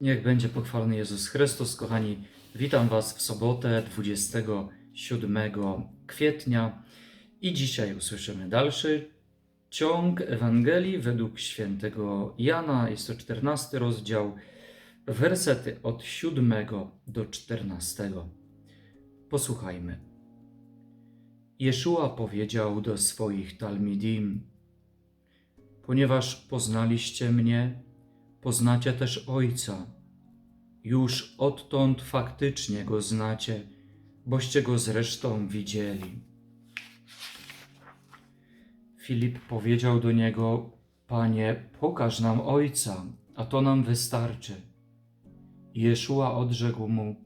Niech będzie pochwalony Jezus Chrystus, kochani. Witam Was w sobotę 27 kwietnia i dzisiaj usłyszymy dalszy ciąg Ewangelii według świętego Jana. Jest to 14 rozdział, wersety od 7 do 14. Posłuchajmy. Jeszua powiedział do swoich talmidim: Ponieważ poznaliście mnie, poznacie też Ojca. Już odtąd faktycznie go znacie, boście go zresztą widzieli. Filip powiedział do niego: Panie, pokaż nam Ojca, a to nam wystarczy. Jeszua odrzekł mu: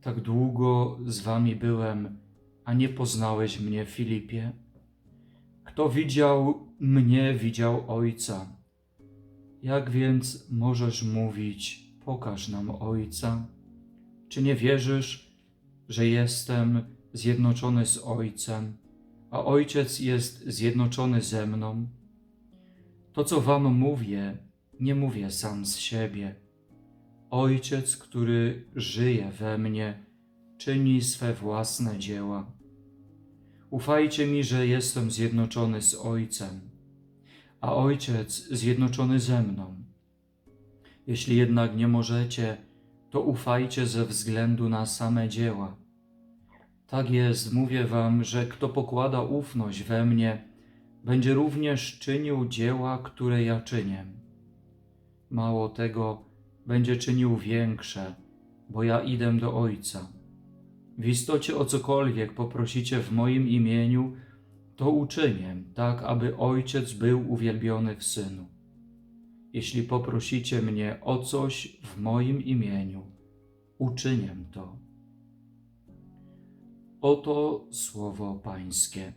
Tak długo z wami byłem, a nie poznałeś mnie, Filipie. Kto widział mnie, widział Ojca. Jak więc możesz mówić, pokaż nam Ojca? Czy nie wierzysz, że jestem zjednoczony z Ojcem, a Ojciec jest zjednoczony ze mną? To, co Wam mówię, nie mówię sam z siebie. Ojciec, który żyje we mnie, czyni swe własne dzieła. Ufajcie mi, że jestem zjednoczony z Ojcem a Ojciec zjednoczony ze mną. Jeśli jednak nie możecie, to ufajcie ze względu na same dzieła. Tak jest, mówię wam, że kto pokłada ufność we mnie, będzie również czynił dzieła, które ja czynię. Mało tego, będzie czynił większe, bo ja idę do Ojca. W istocie o cokolwiek poprosicie w moim imieniu, to uczynię, tak aby Ojciec był uwielbiony w Synu. Jeśli poprosicie mnie o coś w moim imieniu, uczynię to. Oto słowo Pańskie.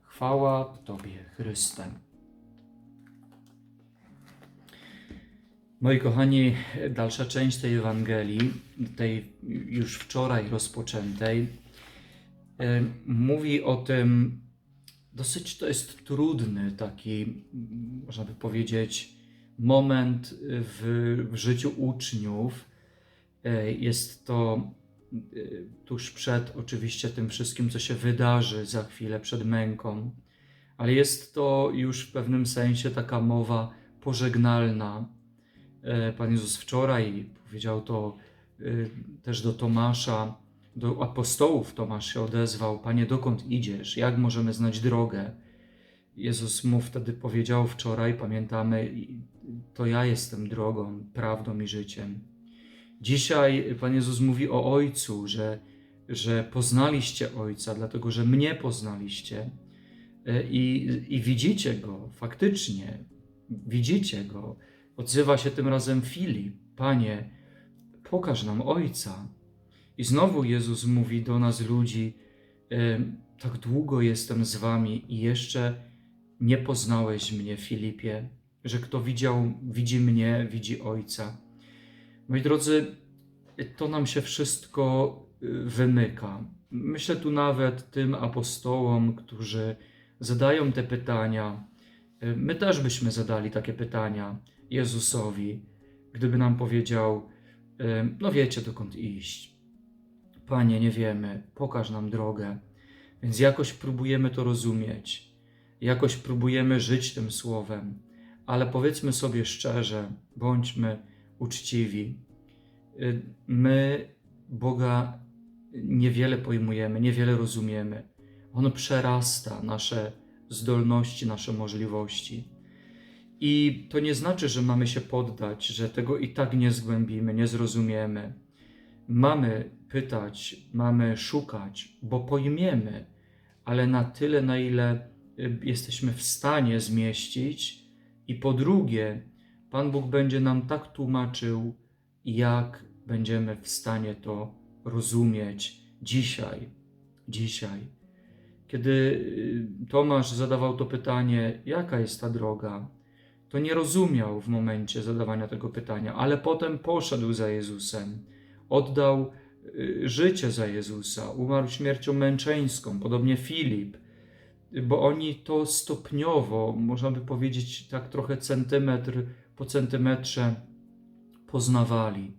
Chwała Tobie, Chryste. Moi kochani, dalsza część tej Ewangelii, tej już wczoraj rozpoczętej, e, mówi o tym, dosyć to jest trudny taki, można by powiedzieć, moment w, w życiu uczniów. E, Jest to e, tuż przed oczywiście tym wszystkim, co się wydarzy za chwilę, przed męką, ale jest to już w pewnym sensie taka mowa pożegnalna. E, Pan Jezus wczoraj powiedział to też do Tomasza, do apostołów Tomasz się odezwał: Panie, dokąd idziesz? Jak możemy znać drogę? Jezus mu wtedy powiedział wczoraj, pamiętamy, to ja jestem drogą, prawdą i życiem. Dzisiaj Pan Jezus mówi o Ojcu, że, że poznaliście Ojca, dlatego że mnie poznaliście i, i widzicie Go, faktycznie widzicie Go. Odzywa się tym razem Filip, Panie, pokaż nam Ojca. I znowu Jezus mówi do nas, ludzi: Tak długo jestem z wami i jeszcze nie poznałeś mnie, Filipie, że kto widział, widzi mnie, widzi Ojca. Moi drodzy, to nam się wszystko y, wymyka. Myślę tu nawet tym apostołom, którzy zadają te pytania. Y, my też byśmy zadali takie pytania Jezusowi, gdyby nam powiedział: No wiecie, dokąd iść Panie, nie wiemy, pokaż nam drogę. Więc jakoś próbujemy to rozumieć, jakoś próbujemy żyć tym słowem, ale powiedzmy sobie szczerze, bądźmy uczciwi. Y, my Boga niewiele pojmujemy, niewiele rozumiemy. On przerasta nasze zdolności, nasze możliwości. I to nie znaczy, że mamy się poddać, że tego i tak nie zgłębimy, nie zrozumiemy. Mamy pytać, mamy szukać, bo pojmiemy, ale na tyle, na ile y, jesteśmy w stanie zmieścić. I po drugie, Pan Bóg będzie nam tak tłumaczył, jak będziemy w stanie to rozumieć dzisiaj. Dzisiaj. Kiedy y, Tomasz zadawał to pytanie, jaka jest ta droga, to nie rozumiał w momencie zadawania tego pytania, ale potem poszedł za Jezusem, oddał Y, życie za Jezusa, umarł śmiercią męczeńską, podobnie Filip, bo oni to stopniowo, można by powiedzieć tak trochę centymetr po centymetrze, poznawali.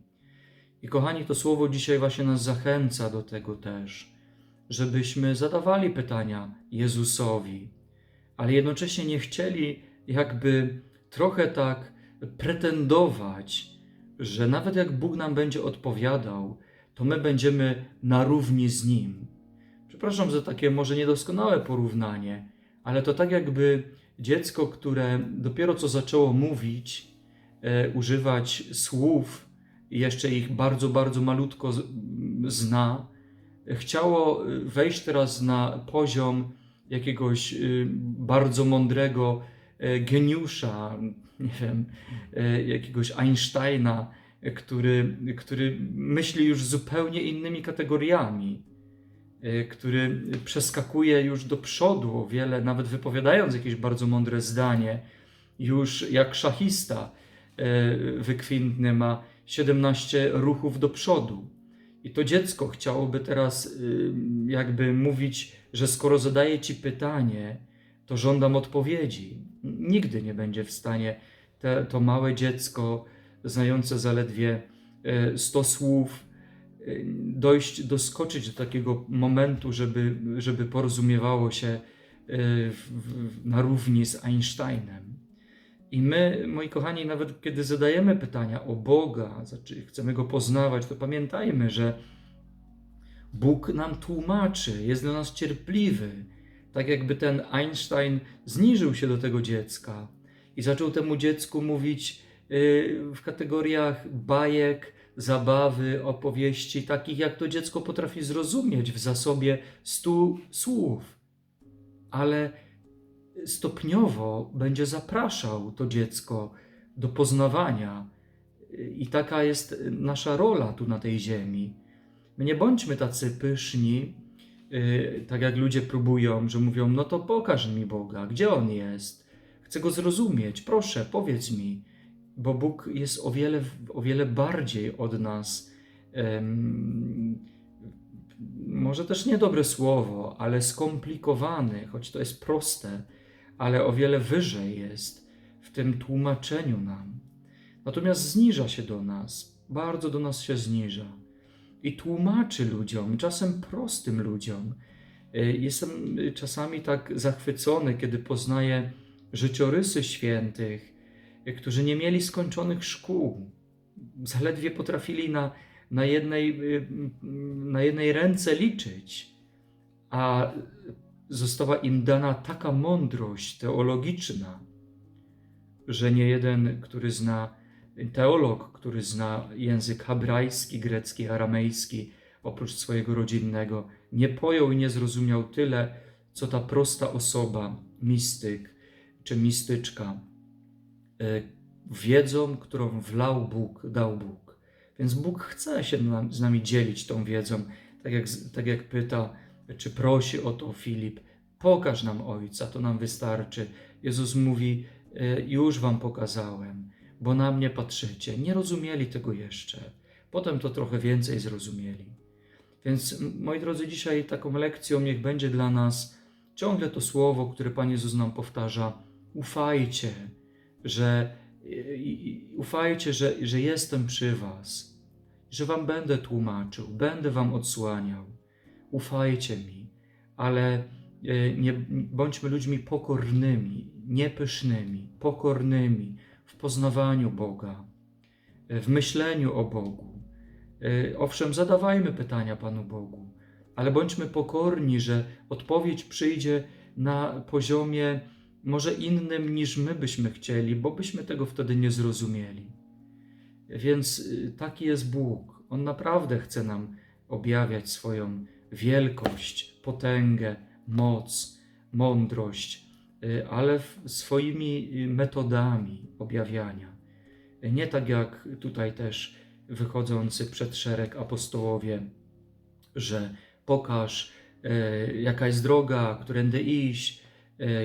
I kochani, to słowo dzisiaj właśnie nas zachęca do tego też, żebyśmy zadawali pytania Jezusowi, ale jednocześnie nie chcieli jakby trochę tak pretendować, że nawet jak Bóg nam będzie odpowiadał, to my będziemy na równi z Nim. Przepraszam za takie może niedoskonałe porównanie, ale to tak jakby dziecko, które dopiero co zaczęło mówić, e, używać słów jeszcze ich bardzo, bardzo malutko zna, chciało e, wejść teraz na poziom jakiegoś y, bardzo mądrego e, geniusza, nie wiem, e, jakiegoś Einsteina, e, który, który myśli już zupełnie innymi kategoriami, e, który przeskakuje już do przodu o wiele, nawet wypowiadając jakieś bardzo mądre zdanie, już jak szachista e, wykwintny ma 17 ruchów do przodu. I to dziecko chciałoby teraz y, jakby mówić, że skoro zadaję ci pytanie, to żądam odpowiedzi. Nigdy nie będzie w stanie te, to małe dziecko, znające zaledwie e, 100 słów, e, dojść, doskoczyć do takiego momentu, żeby, żeby porozumiewało się e, na równi z Einsteinem. I my, moi kochani, nawet kiedy zadajemy pytania o Boga, znaczy chcemy go poznawać, to pamiętajmy, że Bóg nam tłumaczy, jest dla nas cierpliwy. Tak jakby ten Einstein zniżył się do tego dziecka i zaczął temu dziecku mówić yy, w kategoriach bajek, zabawy, opowieści, takich jak to dziecko potrafi zrozumieć w zasobie stu słów. Ale stopniowo będzie zapraszał to dziecko do poznawania. I taka jest nasza rola tu na tej ziemi. My nie bądźmy tacy pyszni, yy, tak jak ludzie próbują, że mówią: No to pokaż mi Boga, gdzie on jest? Chcę go zrozumieć, proszę, powiedz mi. Bo Bóg jest o wiele, o wiele bardziej od nas. może też niedobre słowo, ale skomplikowany, choć to jest proste, ale o wiele wyżej jest w tym tłumaczeniu nam. Natomiast zniża się do nas, bardzo do nas się zniża i tłumaczy ludziom, czasem prostym ludziom. Y, Jestem czasami tak zachwycony, kiedy poznaję życiorysy świętych, y, którzy nie mieli skończonych szkół. Zaledwie potrafili na, na, jednej, y, na jednej ręce liczyć, a została im dana taka mądrość teologiczna, że nie jeden, który zna, teolog, który zna język hebrajski, grecki, aramejski, oprócz swojego rodzinnego, nie pojął i nie zrozumiał tyle, co ta prosta osoba, mistyk czy mistyczka, y, wiedzą, którą wlał Bóg, dał Bóg. Więc Bóg chce się z nami dzielić tą wiedzą, tak jak, tak jak pyta, czy prosi o to Filip, pokaż nam Ojca, to nam wystarczy. Jezus mówi, "Y, już wam pokazałem, bo na mnie patrzycie. Nie rozumieli tego jeszcze. Potem to trochę więcej zrozumieli. Więc, moi drodzy, dzisiaj taką lekcją niech będzie dla nas ciągle to słowo, które Pan Jezus nam powtarza. Ufajcie, że ufajcie, że, że jestem przy was, że wam będę tłumaczył, będę wam odsłaniał. Ufajcie mi, ale e, nie bądźmy ludźmi pokornymi, niepysznymi, pokornymi w poznawaniu Boga, e, w myśleniu o Bogu. E, Owszem, zadawajmy pytania Panu Bogu, ale bądźmy pokorni, że odpowiedź przyjdzie na poziomie może innym niż my byśmy chcieli, bo byśmy tego wtedy nie zrozumieli. Więc y, taki jest Bóg. On naprawdę chce nam objawiać swoją wielkość, potęgę, moc, mądrość, ale w- swoimi y, metodami objawiania. Y, Nie tak jak tutaj też wychodzący przed szereg apostołowie, że pokaż, e, jaka jest droga, którędy iść,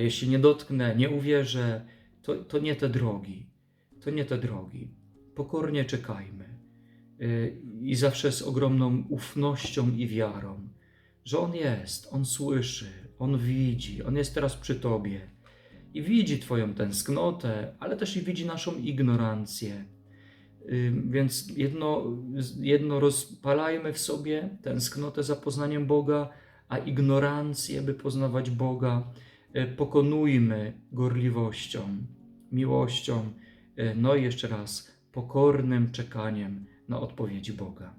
jeśli nie dotknę, nie uwierzę, to, to nie te drogi. To nie te drogi. Pokornie czekajmy. I zawsze z ogromną ufnością i wiarą, że On jest, On słyszy, On widzi, On jest teraz przy Tobie. I widzi Twoją tęsknotę, ale też i widzi naszą ignorancję. Więc jedno, jedno rozpalajmy w sobie tęsknotę za poznaniem Boga, a ignorancję, by poznawać Boga, y, pokonujmy gorliwością, miłością, y, no i jeszcze raz pokornym czekaniem na odpowiedzi Boga.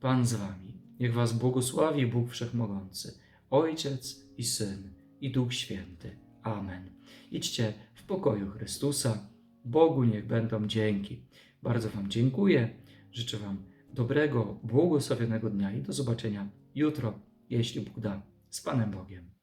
Pan z wami, niech was błogosławi Bóg Wszechmogący, Ojciec i Syn i Duch Święty. Amen. Idźcie w pokoju Chrystusa. Bogu niech będą dzięki. Bardzo Wam dziękuję. Życzę Wam dobrego, błogosławionego dnia i do zobaczenia jutro, jeśli Bóg da. Z Panem Bogiem.